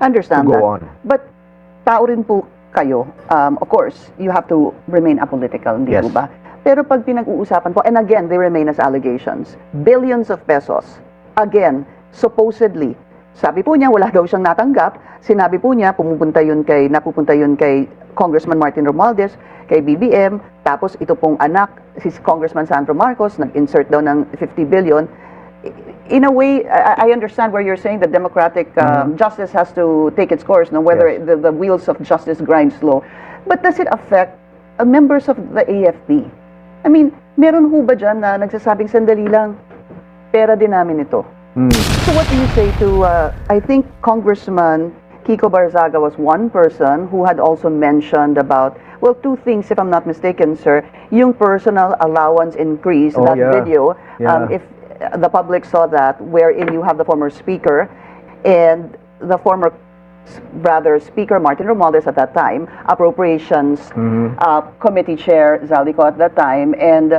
understand to that. go on. But tao rin po kayo. Um, of course, you have to remain apolitical, hindi Yes. po ba? Pero pag pinag-uusapan po, and again, they remain as allegations, billions of pesos, again, supposedly, sabi po niya, wala daw siyang natanggap. Sinabi po niya, pumupunta yun kay, napupunta yun kay Congressman Martin Romualdez, kay BBM, tapos ito pong anak, si Congressman Sandro Marcos, nag-insert daw ng 50 billion. In a way, I, I understand where you're saying that democratic um, justice has to take its course, no, whether Yes. the, the wheels of justice grind slow. But does it affect uh, members of the AFP? I mean, meron ho ba dyan na nagsasabing sandali lang, pera din namin ito? Hmm. So what do you say to, uh, I think Congressman Kiko Barzaga was one person who had also mentioned about, well, two things if I'm not mistaken, sir. Yung personal allowance increase, Oh, that yeah. video, um, Yeah. if uh, the public saw that, wherein you have the former speaker and the former rather Speaker Martin Romualdez at that time, Appropriations Mm-hmm. uh, Committee Chair Zaldico at that time, and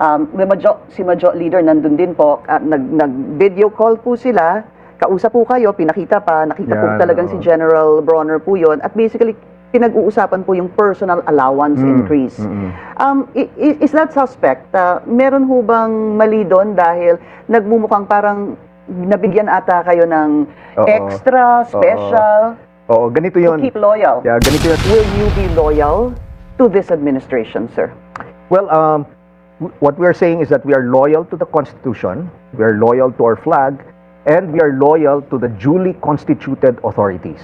um, the Majo, si Majo leader nandun din po, uh, nag, nag-video call po sila, kausap po kayo, pinakita pa, nakita po Yan, talagang si oo. General Bronner po yun, at basically, pinag-uusapan po yung personal allowance Mm, increase. mm-mm. Um, is that suspect? Uh, meron ho bang mali doon dahil nagmumukhang parang nabigyan ata kayo ng Oo. extra, special, Oo, ganito to yun. keep loyal? Yeah, ganito yun. Will you be loyal to this administration, sir? Well, um, what we are saying is that we are loyal to the Constitution, we are loyal to our flag, and we are loyal to the duly constituted authorities.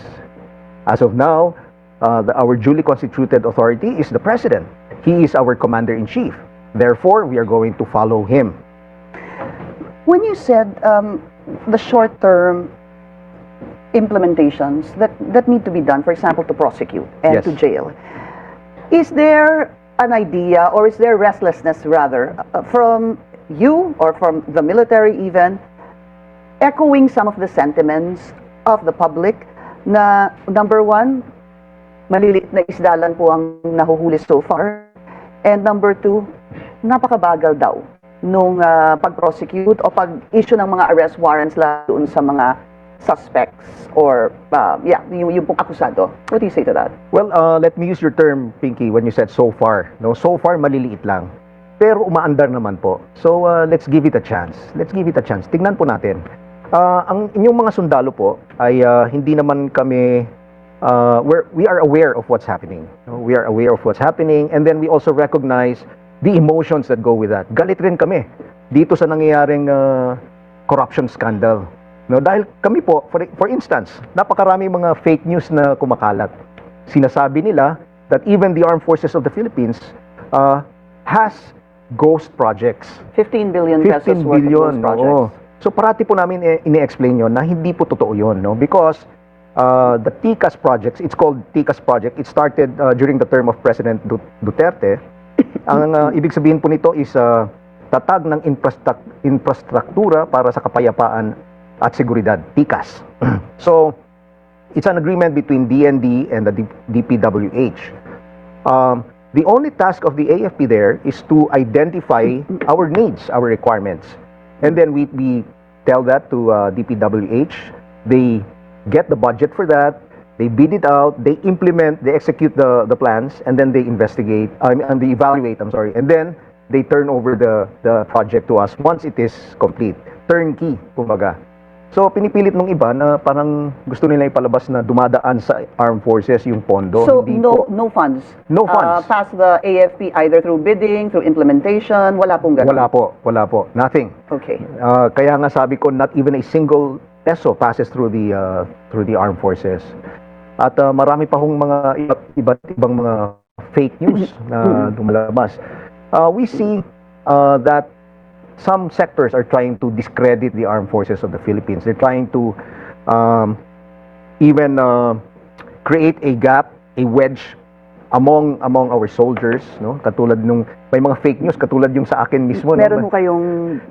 As of now, uh, the, our duly constituted authority is the President. He is our Commander-in-Chief. Therefore, we are going to follow him. When you said um, the short-term implementations that, that need to be done, for example, to prosecute and Yes. to jail, is there an idea or is there restlessness rather uh, from you or from the military even echoing some of the sentiments of the public na number one, maliliit na isda lang po ang nahuhuli so far. And number two, napakabagal daw nung ah, pag-prosecute o pag-issue ng mga arrest warrants la doon sa mga suspects or, ah, yeah, yung, yung pong akusado. What do you say to that? Well, uh, let me use your term, Pinky, when you said so far. No, so far maliliit lang. Pero umaandar naman po. So uh, let's give it a chance. Let's give it a chance. Tingnan po natin. Uh, ang inyong mga sundalo po ay uh, hindi naman kami uh, we're, we are aware of what's happening. We are aware of what's happening and then we also recognize the emotions that go with that. Galit rin kami dito sa nangyayaring uh, corruption scandal. No, dahil kami po, for, for instance, napakarami mga fake news na kumakalat. Sinasabi nila that even the armed forces of the Philippines uh, has ghost projects. 15 billion pesos 15 worth billion. of those projects. oo. So parati po namin ini-explain yon na hindi po totoo yon, no? Because uh, the TICAS projects, it's called TICAS project. It started uh, during the term of President Du- Duterte. Ang uh, ibig sabihin po nito is uh, tatag ng infrastruktura para sa kapayapaan at seguridad, TICAS. so it's an agreement between DND and the DPWH. Um, the only task of the AFP there is to identify our needs, our requirements. And then we, we tell that to uh, DPWH. They get the budget for that. They bid it out. They implement, they execute the, the plans, and then they investigate, I mean, and they evaluate, I'm sorry. And then they turn over the, the project to us once it is complete. Turnkey, kumbaga. So, pinipilit nung iba na parang gusto nila ipalabas na dumadaan sa armed forces yung pondo. So Hindi no po. no funds. No Uh, funds. past the AFP either through bidding, through implementation, wala pong ganun. Wala po, wala po. Nothing. Okay. Uh, kaya nga sabi ko, not even a single peso passes through the uh, through the armed forces. At uh, marami pa hong mga iba't iba't ibang mga fake news na lumalabas. Uh, we see uh, that some sectors are trying to discredit the armed forces of the Philippines. They're trying to um, even uh, create a gap, a wedge among among our soldiers, no? Katulad nung may mga fake news katulad yung sa akin mismo, no? Meron ho kayong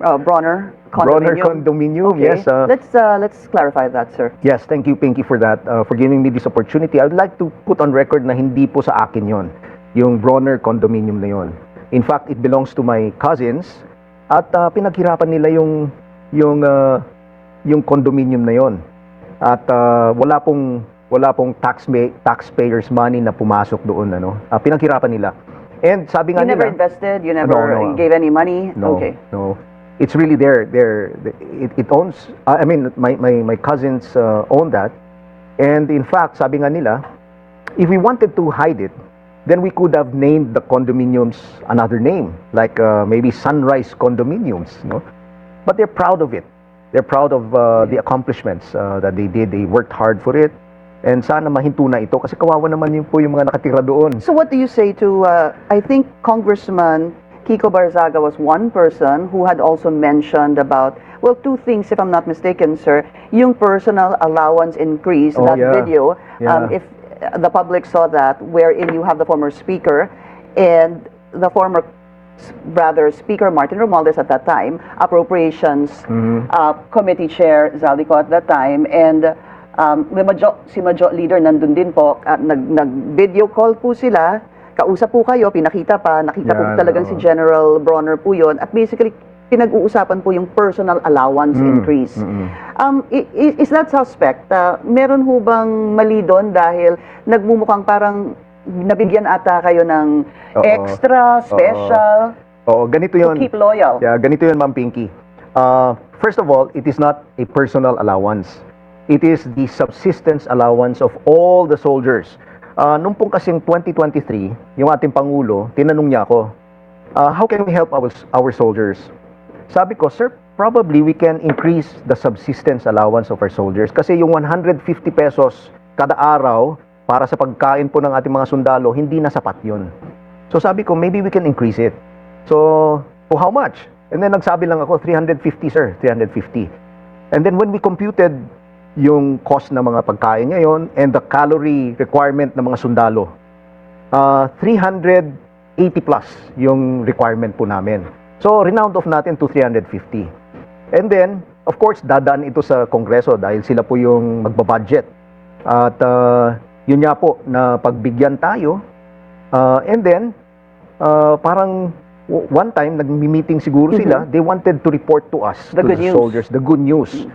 uh, Bronner Bronner condominium. condominium, Okay. yes. uh, let's uh, let's clarify that, sir. yes, thank you, Pinky, for that, uh, for giving me this opportunity. I would like to put on record na hindi po sa akin yon, yung Bronner condominium na yon. In fact, it belongs to my cousins at uh, pinaghirapan nila yung yung uh, yung condominium na yon. At ah, wala pong wala pong tax taxpayers money na pumasok doon ano. Ah, pinaghirapan nila. And sabi nga You never nila, invested? You never no. gave any money? No, Okay. no. It's really there. There, it, it owns. I mean, my my my cousins uh, own that, and in fact, sabi nga nila, if we wanted to hide it, then we could have named the condominiums another name, like uh, maybe Sunrise Condominiums, no? But they're proud of it. They're proud of uh, the accomplishments uh, that they did. They worked hard for it. And sana mahinto na ito kasi kawawa naman yun po yung mga nakatira doon. So what do you say to, uh, I think Congressman Kiko Barzaga was one person who had also mentioned about, well, two things if I'm not mistaken, sir. Yung personal allowance increase, Oh, that yeah. video, um, Yeah. if uh, the public saw that, wherein you have the former speaker and the former rather Speaker Martin Romualdez at that time, Appropriations Mm-hmm. uh, Committee Chair Zaldico at that time, and um, the Majo, si Majo leader nandun din po, at nag, nag-video call po sila, kausap po kayo, pinakita pa, nakita po Yan, talagang si oo. General Bronner po yun, at basically, pinag-uusapan po yung personal allowance Mm, increase. mm-mm. Um, i- i- is that suspect? Uh, meron ho bang mali doon dahil nagmumukhang parang nabigyan ata kayo ng Oo. extra, special, Oo, ganito to yun. keep loyal? Yeah, ganito yun, Ma'am Pinky. Uh, first of all, it is not a personal allowance. It is the subsistence allowance of all the soldiers. Uh, nung pong kasing 2023, yung ating Pangulo, tinanong niya ako, uh, how can we help our, our soldiers? Sabi ko, sir, probably we can increase the subsistence allowance of our soldiers. Kasi yung 150 pesos kada araw para sa pagkain po ng ating mga sundalo, hindi na sapat yun. So sabi ko, maybe we can increase it. So, oh, how much? And then nagsabi lang ako, 350 sir, 350. And then when we computed yung cost ng mga pagkain ngayon and the calorie requirement ng mga sundalo, uh, 380 plus yung requirement po namin. So, renound off natin to 350. And then, of course, dadaan ito sa Kongreso dahil sila po yung magbabudget. At uh, yun nga po, na pagbigyan tayo. Uh, and then, uh, parang one time, nag-meeting siguro sila, they wanted to report to us, The to the news. soldiers, the good news.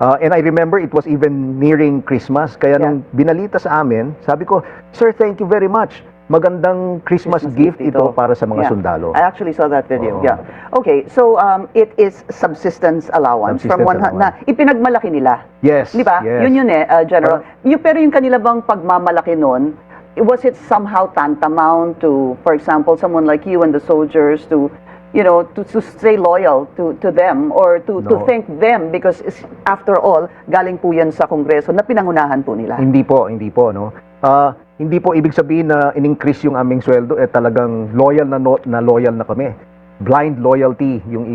Uh, and I remember it was even nearing Christmas. Kaya nung binalita sa amin, sabi ko, Sir, thank you very much. Magandang Christmas, Christmas gift ito ito. para sa mga Yeah. sundalo. I actually saw that video. Oo. Yeah. Okay, so um, it is subsistence allowance from Subsistence one na allowance. ipinagmalaki nila. Yes. Di ba? Yes. Yun yun eh, uh, General. yung, pero yung kanila bang pagmamalaki nun, was it somehow tantamount to, for example, someone like you and the soldiers to, you know, to, to stay loyal to, to them or to, to No. thank them because after all, galing po yan sa Kongreso na pinangunahan po nila. Hindi po, hindi po, no. Ah, hindi po ibig sabihin na in-increase yung aming sweldo eh talagang loyal na no- na loyal na kami. Blind loyalty yung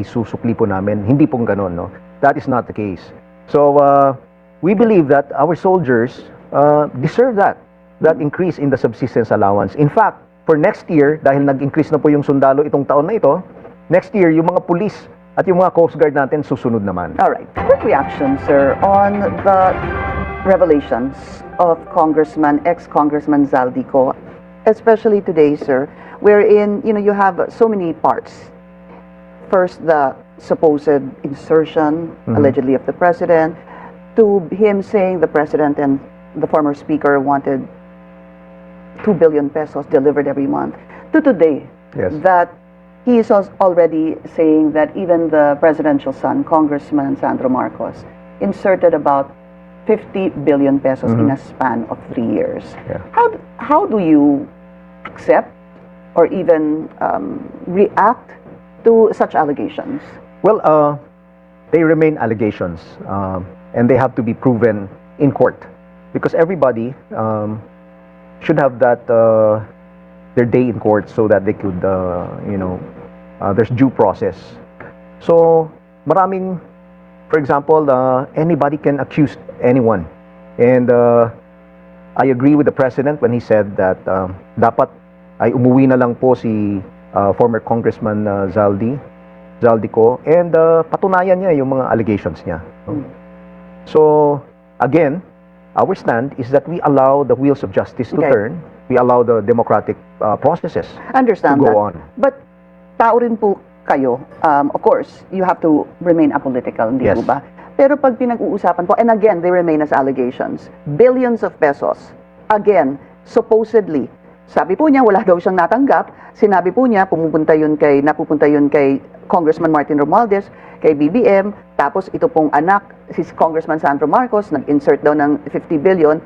isusukli po namin. Hindi pong ganun, no. That is not the case. So, uh, we believe that our soldiers uh, deserve that that increase in the subsistence allowance. In fact, for next year, dahil nag-increase na po yung sundalo itong taon na ito, next year, yung mga police at yung mga Coast Guard natin susunod naman. All right. Quick reaction, sir, on the revelations of Congressman, ex-Congressman Zaldico, especially today, sir, wherein, you know, you have so many parts. First, the supposed insertion, allegedly, of the president, to him saying the president and the former speaker wanted 2 billion pesos delivered every month, to today, Yes. that he is already saying that even the presidential son, Congressman Sandro Marcos, inserted about 50 billion pesos in a span of three years. Yeah. How, how do you accept or even um, react to such allegations? Well, uh, they remain allegations, um, and they have to be proven in court because everybody um, should have that uh, their day in court so that they could, uh, you know, uh, there's due process. So, maraming, for example, uh, anybody can accuse anyone, and uh, I agree with the president when he said that um, dapat ay umuwi na lang po si uh, former Congressman uh, Zaldi Zaldico and uh, patunayan niya yung mga allegations niya. no? So, again, our stand is that we allow the wheels of justice to Okay. turn. We allow the democratic uh, processes Understand to that. go on. But tao rin po kayo. Um, of course, you have to remain apolitical, hindi Yes. po ba? Pero pag pinag-uusapan po, and again, they remain as allegations, billions of pesos, again, supposedly, sabi po niya, wala daw siyang natanggap. Sinabi po niya, pumupunta yun kay, napupunta yun kay Congressman Martin Romualdez, kay BBM, tapos ito pong anak, si Congressman Sandro Marcos, nag-insert daw ng 50 billion.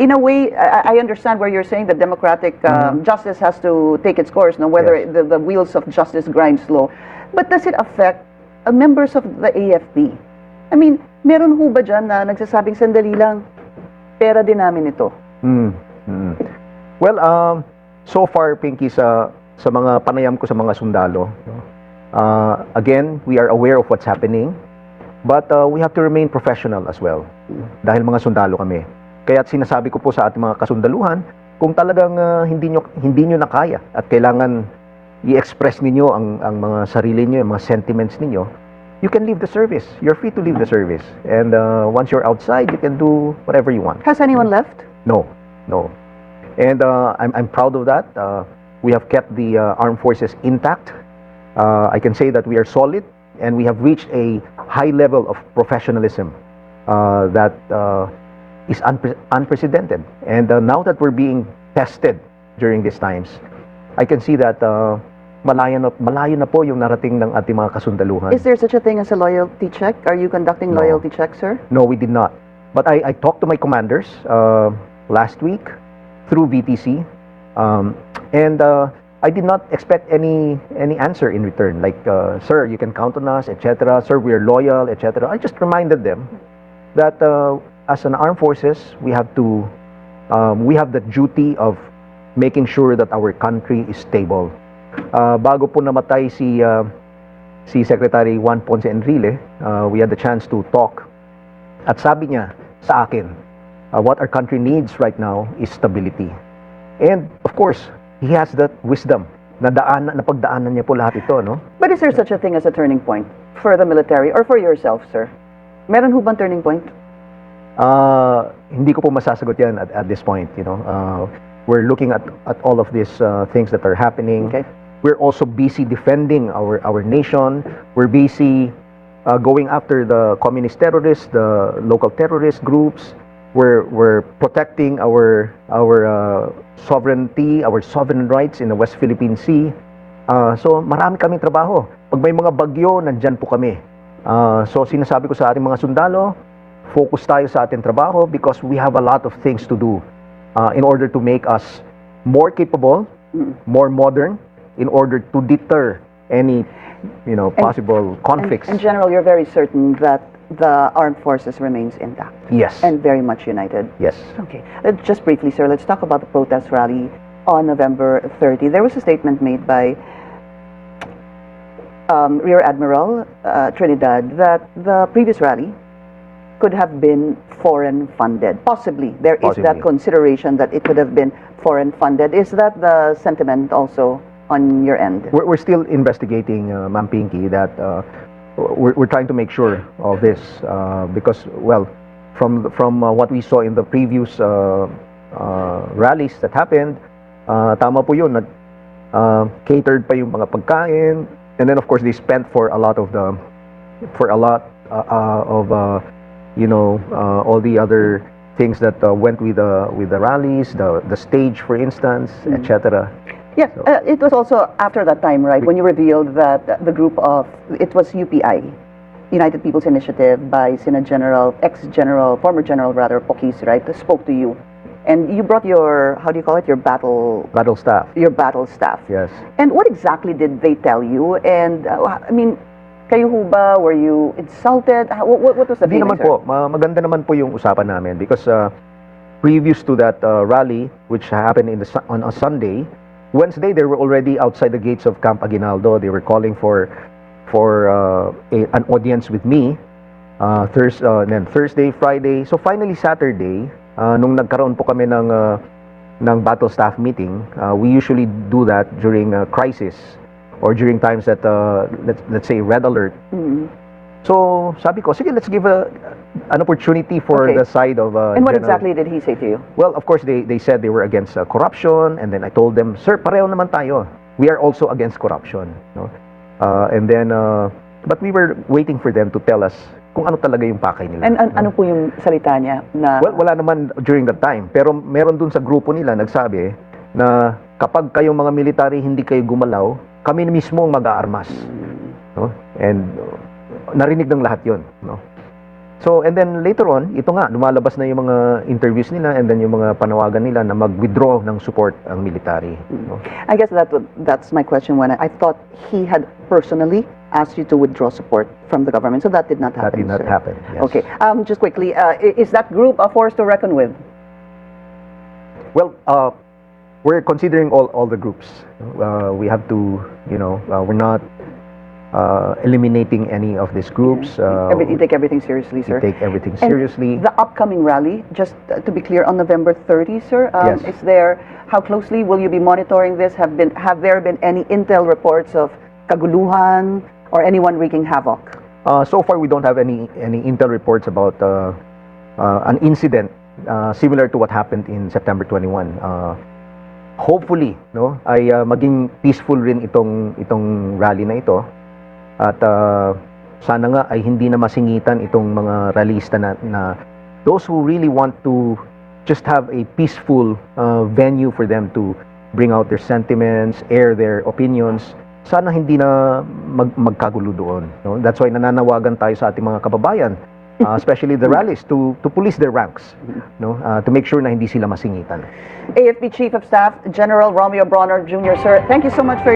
In a way, I, I understand where you're saying that democratic um, justice has to take its course, no? whether Yes. the, the wheels of justice grind slow. But does it affect uh, members of the AFP? I mean, meron ho ba dyan na nagsasabing sandali lang, pera din namin ito? Mm. Mm. Well, um, so far, Pinky, sa, sa mga panayam ko sa mga sundalo, no, uh, again, we are aware of what's happening, but uh, we have to remain professional as well. Dahil mga sundalo kami. Kaya sinasabi ko po sa ating mga kasundaluhan, kung talagang uh, hindi nyo, hindi nyo na kaya at kailangan i-express ninyo ang, ang mga sarili nyo, ang mga sentiments ninyo, you can leave the service. You're free to leave the service. And uh, once you're outside, you can do whatever you want. Has anyone left? No, no. And uh, I'm, I'm proud of that. Uh, we have kept the uh, armed forces intact. Uh, I can say that we are solid and we have reached a high level of professionalism uh, that uh, is unpre- unprecedented. And uh, now that we're being tested during these times, I can see that uh, malayo, na, malayo na po yung narating ng ating mga kasundaluhan. Is there such a thing as a loyalty check? Are you conducting No. loyalty checks, sir? No, we did not. But I, I talked to my commanders uh, last week through VTC, um, and uh, I did not expect any any answer in return. Like, uh, sir, you can count on us, etc. Sir, we are loyal, etc. I just reminded them that uh, as an armed forces, we have to um, we have the duty of making sure that our country is stable. Uh, bago po namatay si uh, si Secretary Juan Ponce Enrile, uh, we had the chance to talk at sabi niya sa akin, uh, what our country needs right now is stability. And of course, he has that wisdom. Nadaan, napagdaanan niya po lahat ito, no? But is there such a thing as a turning point for the military or for yourself, sir? Meron ho bang turning point? Uh, hindi ko po masasagot yan at, at this point, you know. Uh, we're looking at, at all of these uh, things that are happening. Okay. We're also busy defending our, our nation. We're busy uh, going after the communist terrorists, the local terrorist groups. We're, we're protecting our, our uh, sovereignty, our sovereign rights in the West Philippine Sea. Uh, so marami kaming trabaho. Pag may mga bagyo, nandyan po kami. Uh, so sinasabi ko sa ating mga sundalo, focus tayo sa ating trabaho because we have a lot of things to do uh, in order to make us more capable, more modern, in order to deter any, you know, possible conflicts. In, in general, you're very certain that the armed forces remains intact yes. and very much united. yes. Okay. Uh, just briefly, sir, let's talk about the protest rally on November 30. There was a statement made by um, Rear Admiral uh, Trinidad that the previous rally could have been foreign funded. Possibly. There is that consideration that it could have been foreign funded. Is that the sentiment also on your end? We're, we're still investigating, uh, Ma'am Pinky, that uh, we're, we're trying to make sure of this uh, because, well, from from uh, what we saw in the previous uh, uh, rallies that happened, uh, tama po yun, nag, uh, catered pa yung mga pagkain, and then of course they spent for a lot of the, for a lot uh, uh, of, uh, you know, uh, all the other things that uh, went with the with the rallies, the the stage, for instance, etc. Yeah, uh, it was also after that time, right, when you revealed that the group of, it was UPI, United People's Initiative, by Sina General, ex-General, former General rather, Pokis, right, spoke to you. And you brought your, how do you call it, your battle, Battle staff, your battle staff. yes. And what exactly did they tell you? And, uh, I mean, kayo ho ba, were you insulted? How, what, what was the Hindi feeling, naman sir? po. Ma- maganda naman po yung usapan namin because uh, previous to that uh, rally, which happened in the, on a Sunday, Wednesday they were already outside the gates of Camp Aguinaldo. They were calling for for uh, a, an audience with me. Uh, Thurs uh, then Thursday, Friday. So finally Saturday, uh, nung nagkaroon po kami ng uh, ng battle staff meeting, uh, we usually do that during uh, crisis or during times that uh, let's let's say red alert Mm. So, sabi ko, sige, let's give a, an opportunity for Okay. the side of uh, And what General- exactly did he say to you? Well, of course, they, they said they were against uh, corruption, and then I told them, sir, pareho naman tayo. We are also against corruption. No? Uh, and then, uh, but we were waiting for them to tell us kung ano talaga yung pakay nila. And, an- ano po yung salita niya na Well, wala naman during that time. Pero meron dun sa grupo nila nagsabi na kapag kayong mga military hindi kayo gumalaw, kami mismo ang mag-aarmas. No? And uh, narinig ng lahat yon no? So, and then later on, ito nga, lumalabas na yung mga interviews nila and then yung mga panawagan nila na mag-withdraw ng support ang military. No? I guess that that's my question when I, I thought he had personally asked you to withdraw support from the government. So that did not That happen. did not sir. happen. Yes. Okay. Um, just quickly, uh, is that group a force to reckon with? Well, uh, we're considering all, all the groups. Uh, we have to, you know, uh, we're not uh, eliminating any of these groups. Uh, Every, you take everything seriously, we sir. take everything And seriously. The upcoming rally, just uh, to be clear, on November 30, sir. Um, Yes. Is there? How closely will you be monitoring this? Have been? Have there been any intel reports of kaguluhan or anyone wreaking havoc? Uh, so far, we don't have any any intel reports about uh, uh, an incident uh, similar to what happened in September 21. Uh, hopefully, no, ay uh, maging peaceful rin itong itong rally na ito. At uh, sana nga ay hindi na masingitan itong mga rallyista na, na those who really want to just have a peaceful uh, venue for them to bring out their sentiments, air their opinions, sana hindi na mag, magkagulo doon. No? That's why nananawagan tayo sa ating mga kababayan, uh, especially the rallies, to, to police their ranks, no? Uh, to make sure na hindi sila masingitan. AFP Chief of Staff General Romeo Bronner Jr. Sir, thank you so much for